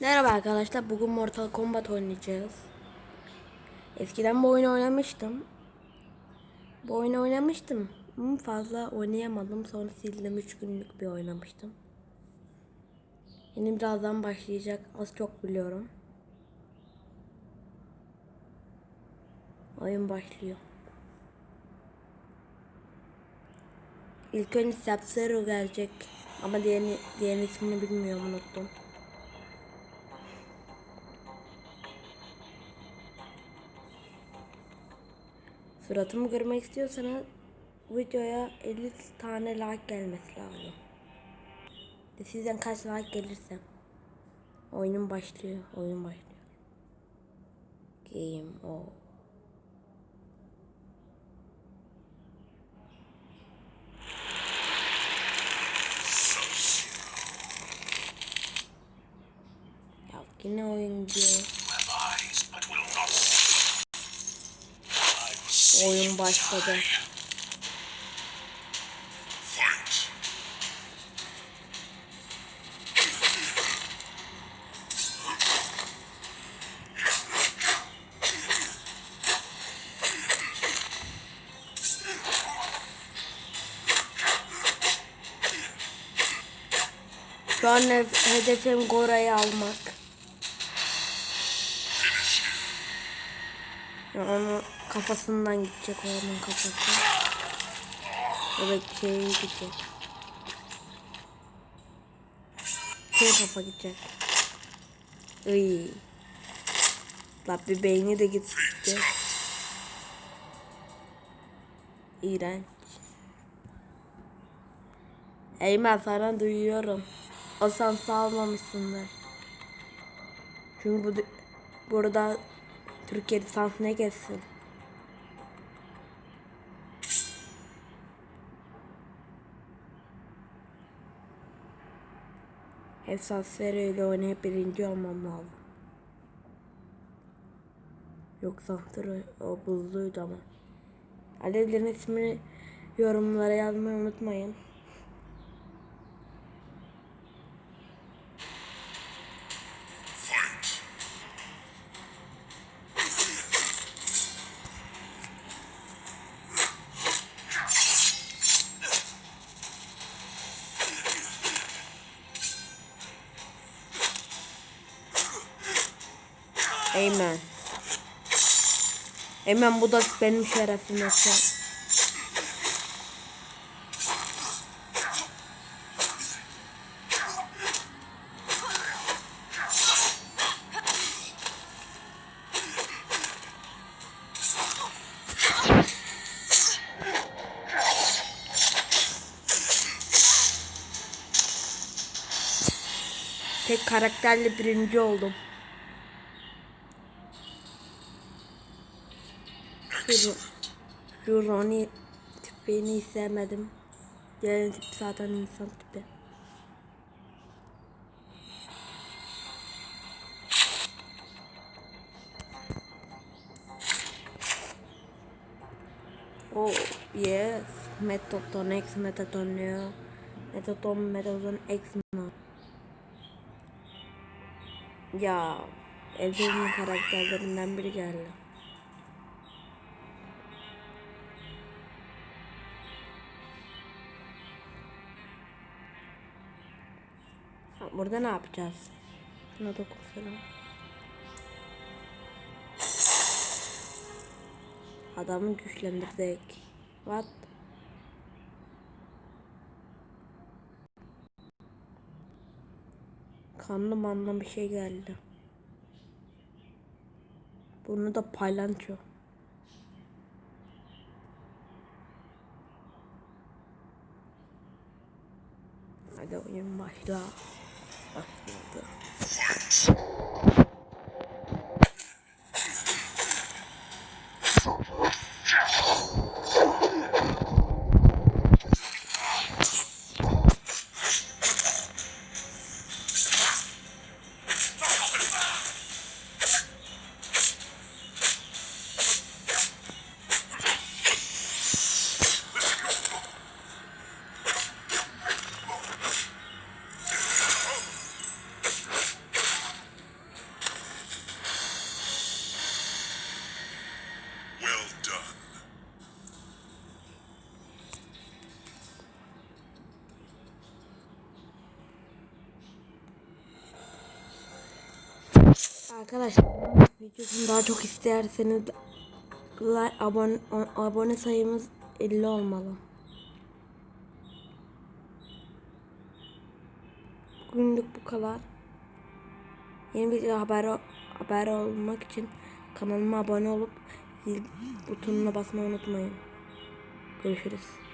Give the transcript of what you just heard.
Merhaba arkadaşlar. Bugün Mortal Kombat oynayacağız. Eskiden bu oyunu oynamıştım. Bu oyunu oynamıştım. Ama fazla oynayamadım. Sonra sildim. 3 günlük bir oynamıştım. Yeni birazdan başlayacak. Az çok biliyorum. Oyun başlıyor. İlk önce Sub-Zero gelecek. Ama diğerini, diğerinin ismini bilmiyorum unuttum. Suratımı görmek istiyorsanız videoya 50 tane like gelmesi lazım. Sizden kaç like gelirse oyunun başlıyor. Oyun başlıyor. Game o. Ya yine oyun diyor. Oyun başladı. Şu an hedefim Gora'yı almak. Ya onun kafasından gidecek onun kafası. Evet şey gidecek. Şey kafa gidecek. Iy. La bir beyni de gitti. İğrenç. Eymen sana duyuyorum. O sansı almamışsındır. Çünkü bu burada Türkiye lisans ne geçsin? Esas seriyle oynayıp birinci olmam lazım. Yoksa Hunter o buzluydu ama. Alevlerin ismini yorumlara yazmayı unutmayın. Eymen. Eymen bu da benim şerefim yoksa. Tek karakterle birinci oldum. Ronnie tipini hiç sevmedim. Diğer tip zaten insan tipi. Oh yes. Metaton X Metaton Neo. Metaton Metaton X mi? Ya en sevdiğim karakterlerinden biri geldi. Burada ne yapacağız? Buna dokunsana. Adamı güçlendirdik. What? Kanlı manlı bir şey geldi. Bunu da paylanço. Hadi oyun başla. Başladı. Arkadaşlar videosunu daha çok isterseniz like, abone, abone sayımız 50 olmalı. Bugünlük bu kadar. Yeni bir haber haber olmak için kanalıma abone olup zil butonuna basmayı unutmayın. Görüşürüz.